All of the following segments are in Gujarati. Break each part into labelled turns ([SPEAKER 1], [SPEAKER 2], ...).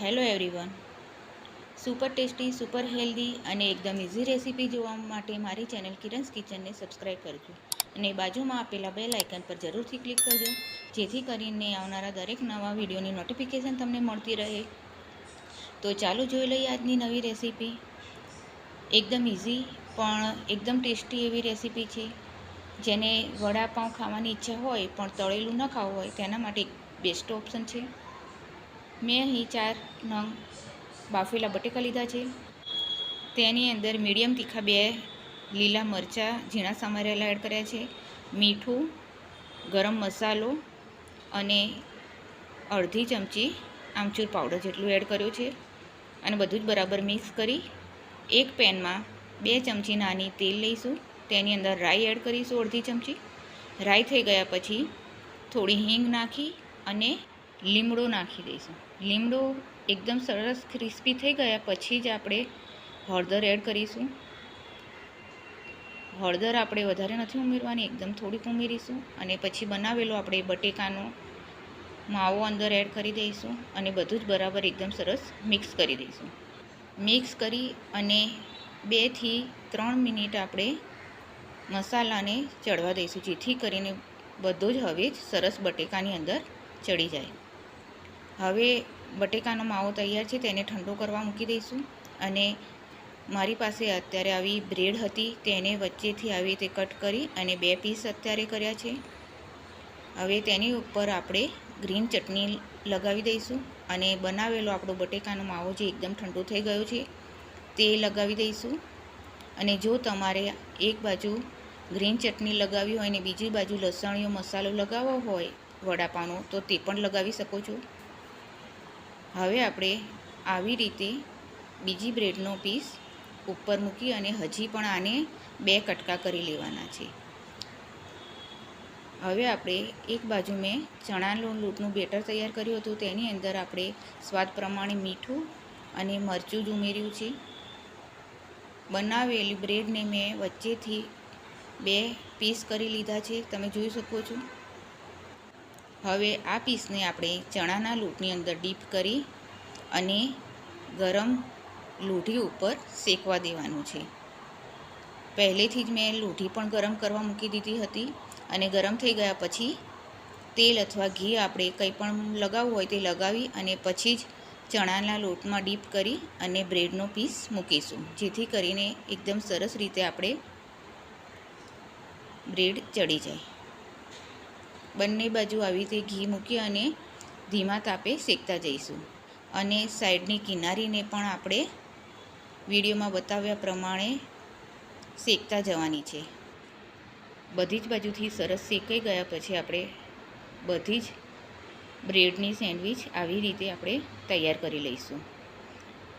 [SPEAKER 1] Hello everyone. Super tasty, super healthy અને એકદમ ઇઝી રેસીપી જોવા માટે મારી ચેનલ કિરન્સ કિચનને સબસ્ક્રાઈબ કરજો અને બાજુમાં આપેલા બેલ આઇકન પર જરૂરથી ક્લિક કરજો, જેથી કરીને આવનારા દરેક નવા વિડીયોની નોટિફિકેશન તમને મળતી રહે. તો ચાલો જોઈ લઈએ આજની નવી રેસીપી. એકદમ ઇઝી પણ એકદમ ટેસ્ટી એવી રેસીપી છે. જેને વડાપાઉં ખાવાની ઈચ્છા હોય પણ તળેલું ન ખાવું હોય તેના માટે બેસ્ટ ઓપ્શન છે. મેં અહીં ચાર નંગ બાફેલા બટેકા લીધા છે. તેની અંદર મીડિયમ તીખા બે લીલા મરચાં, ઝીણા સમારેલા એડ કર્યા છે. મીઠું, ગરમ મસાલો અને અડધી ચમચી આમચૂર પાવડર જેટલું એડ કર્યું છે. અને બધું જ બરાબર મિક્સ કરી એક પેનમાં બે ચમચી નાની તેલ લઈશું. તેની અંદર રાઈ એડ કરીશું અડધી ચમચી. રાઈ થઈ ગયા પછી થોડી હિંગ નાખી અને લીમડો નાખી દઈશું. લીમડો એકદમ સરસ ક્રિસ્પી થઈ ગયા પછી જ આપણે હળદર એડ કરીશું. હળદર આપણે વધારે નથી ઉમેરવાની, એકદમ થોડીક ઉમેરીશું અને પછી બનાવેલો આપણે બટેકાનો માવો અંદર એડ કરી દઈશું અને બધું જ બરાબર એકદમ સરસ મિક્સ કરી દઈશું. મિક્સ કરી અને બેથી ત્રણ મિનિટ આપણે મસાલાને ચડવા દઈશું, જેથી કરીને બધો જ હવે જ સરસ બટેકાની અંદર ચડી જાય. હવે બટેકાનો માવો તૈયાર છે, તેને ઠંડો કરવા મૂકી દઈશું. અને મારી પાસે અત્યારે આવી બ્રેડ હતી, તેને વચ્ચેથી આવી રીતે કટ કરી અને બે પીસ અત્યારે કર્યા છે. હવે તેની ઉપર આપણે ગ્રીન ચટણી લગાવી દઈશું અને બનાવેલો આપણો બટેકાનો માવો જે એકદમ ઠંડો થઈ ગયો છે, તે લગાવી દઈશું. અને જો તમારે એક બાજુ ગ્રીન ચટણી લગાવી હોય અને બીજી બાજુ લસણીયો મસાલો લગાવવો હોય વડાપાનો તો તે પણ લગાવી શકો છો. હવે આપણે આવી રીતે બીજી બ્રેડનો પીસ ઉપર મૂકી અને હજી પણ આને બે કટકા કરી લેવાના છે. હવે આપણે એક બાજુ મેં ચણાનો લોટનું બેટર તૈયાર કર્યું હતું. તેની અંદર આપણે સ્વાદ પ્રમાણે મીઠું અને મરચું જ ઉમેર્યું છે. બનાવેલી બ્રેડને મેં વચ્ચેથી બે પીસ કરી લીધા છે. તમે જોઈ શકો છો. હવે આ પીસને આપણે ચણાના લોટની અંદર ડીપ કરી અને ગરમ લોઢી ઉપર શેકવા દેવાનું છે. પહેલેથી જ મેં લોઢી પણ ગરમ કરવા મૂકી દીધી હતી અને ગરમ થઈ ગયા પછી તેલ અથવા ઘી આપણે કંઈ પણ લગાવવું હોય તે લગાવી અને પછી જ ચણાના લોટમાં ડીપ કરી અને બ્રેડનો પીસ મૂકીશું. જેથી કરીને એકદમ સરસ રીતે આપણે બ્રેડ ચડી જાય. બંને બાજુ આવી રીતે ઘી મૂકી અને ધીમા તાપે શેકતા જઈશું. અને સાઈડની કિનારીને પણ આપણે વિડીયોમાં બતાવ્યા પ્રમાણે શેકતા જવાની છે. બધી જ બાજુથી સરસ શેકાઈ ગયા પછી આપણે બધી જ બ્રેડની સેન્ડવિચ આવી રીતે આપણે તૈયાર કરી લઈશું.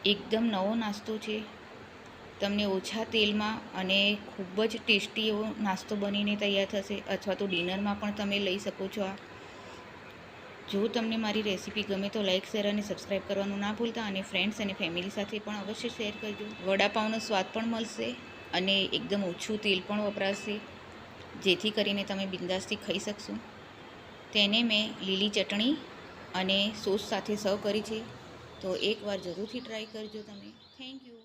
[SPEAKER 1] એકદમ નવો નાસ્તો છે. તમને ઓછા તેલમાં અને ખૂબ જ ટેસ્ટી એવો નાસ્તો બનીને તૈયાર થશે અથવા તો ડિનરમાં પણ તમે લઈ શકો છો આ. જો તમને મારી રેસીપી ગમે તો લાઇક શેર અને સબસ્ક્રાઈબ કરવાનું ના ભૂલતા અને ફ્રેન્ડ્સ અને ફેમિલી સાથે પણ અવશ્ય શેર કરજો. વડાપાઉંનો સ્વાદ પણ મળશે અને એકદમ ઓછું તેલ પણ વપરાશે, જેથી કરીને તમે બિંદાસથી ખાઈ શકશો. તેને મેં લીલી ચટણી અને સોસ સાથે સર્વ કરી છે. તો એકવાર જરૂરથી ટ્રાય કરજો તમે. Thank you